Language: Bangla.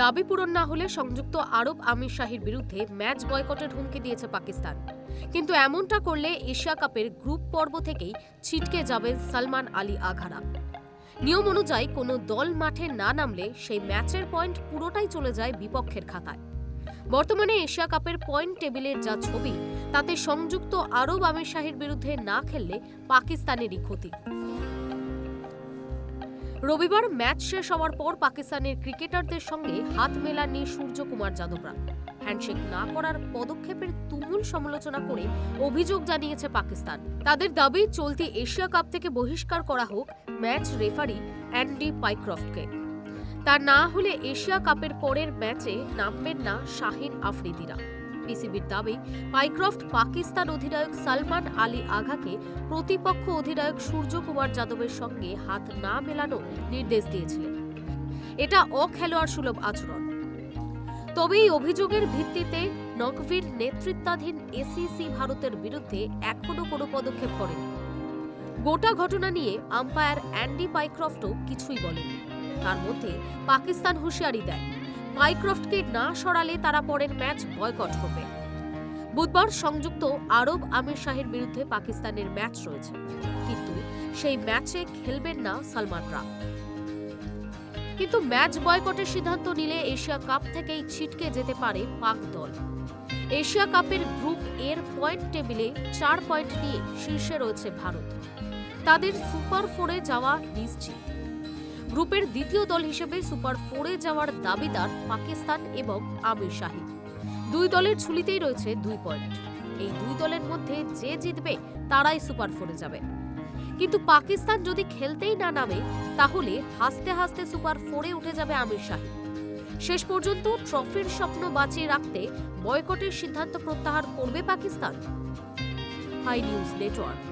দাবি পূরণ না হলে সংযুক্ত আরব আমির শাহির বিরুদ্ধে ম্যাচ বয়কটের হুমকি দিয়েছে পাকিস্তান। কিন্তু এমনটা করলে এশিয়া কাপের গ্রুপ পর্ব থেকেই ছিটকে যাবেন সালমান আলী আঘারা। নিয়ম অনুযায়ী কোনো দল মাঠে না নামলে সেই ম্যাচের পয়েন্ট পুরোটাই চলে যায় বিপক্ষের খাতায়। বর্তমানে এশিয়া কাপের পয়েন্ট টেবিলের যা ছবি, তাতে সংযুক্ত আরব আমির শাহির বিরুদ্ধে না খেললে পাকিস্তানেরই ক্ষতি। রবিবার ম্যাচ শেষ হওয়ার পর পাকিস্তানের ক্রিকেটারদের সঙ্গে হাত মেলাননি সূর্যকুমার যাদবরা। হ্যান্ডশেক না করার পদক্ষেপের তুমুল সমালোচনা করে অভিযোগ জানিয়েছে পাকিস্তান। তাদের দাবি, চলতি এশিয়া কাপ থেকে বহিষ্কার করা হোক, ম্যাচ রেফারি অ্যান্ডি পাইক্রফটকে তা না হলে এশিয়া কাপের পরের ম্যাচে নামবেন না শাহিন আফ্রিদিরা। পিসিবির দাবি, পাইক্রফট পাকিস্তান অধিনায়ক সালমান আলী আঘাকে প্রতিপক্ষ অধিনায়ক সূর্যকুমার যাদবের সঙ্গে হাত না মেলানোর নির্দেশ দিয়েছিলেন। এটা অখেলোয়াড় সুলভ আচরণ। তবে এই অভিযোগের ভিত্তিতে নকভির নেতৃত্বাধীন এসিসি ভারতের বিরুদ্ধে এখনও কোনো পদক্ষেপ করেনি। গোটা ঘটনা নিয়ে আম্পায়ার অ্যান্ডি পাইক্রফটও কিছুই বলেননি। তার মধ্যে পাকিস্তান হুঁশিয়ারি দেয়। পাইক্রফটকে না সরালে তারা পরের ম্যাচ বয়কট করবে। বুধবার সংযুক্ত আরব আমির শাহের বিরুদ্ধে পাকিস্তানের ম্যাচ রয়েছে। কিন্তু সেই ম্যাচে খেলবেন না সালমানরা কিন্তু ম্যাচ বয়কটের সিদ্ধান্ত নিলে এশিয়া কাপ থেকেই ছিটকে যেতে পারে পাক দল। এশিয়া কাপের গ্রুপ এর পয়েন্ট টেবিলে চার পয়েন্ট নিয়ে শীর্ষে রয়েছে ভারত। তাদের সুপার ফোরে যাওয়া নিশ্চিত। গ্রুপের দ্বিতীয় দল হিসেবে সুপার ফোরে যাওয়ার দাবিদার পাকিস্তান এবং আমির শাহিদ দুই দলের ঝুলিতেই রয়েছে দুই পয়েন্ট। এই দুই দলের মধ্যে যে জিতবে, তারাই সুপার ফোরে যাবে। কিন্তু পাকিস্তান যদি খেলতেই না নামে, তাহলে হাসতে হাসতে সুপার ফোরে উঠে যাবে আমির শাহিদ শেষ পর্যন্ত ট্রফির স্বপ্ন বাঁচিয়ে রাখতে বয়কটের সিদ্ধান্ত প্রত্যাহার করবে পাকিস্তান। High news network.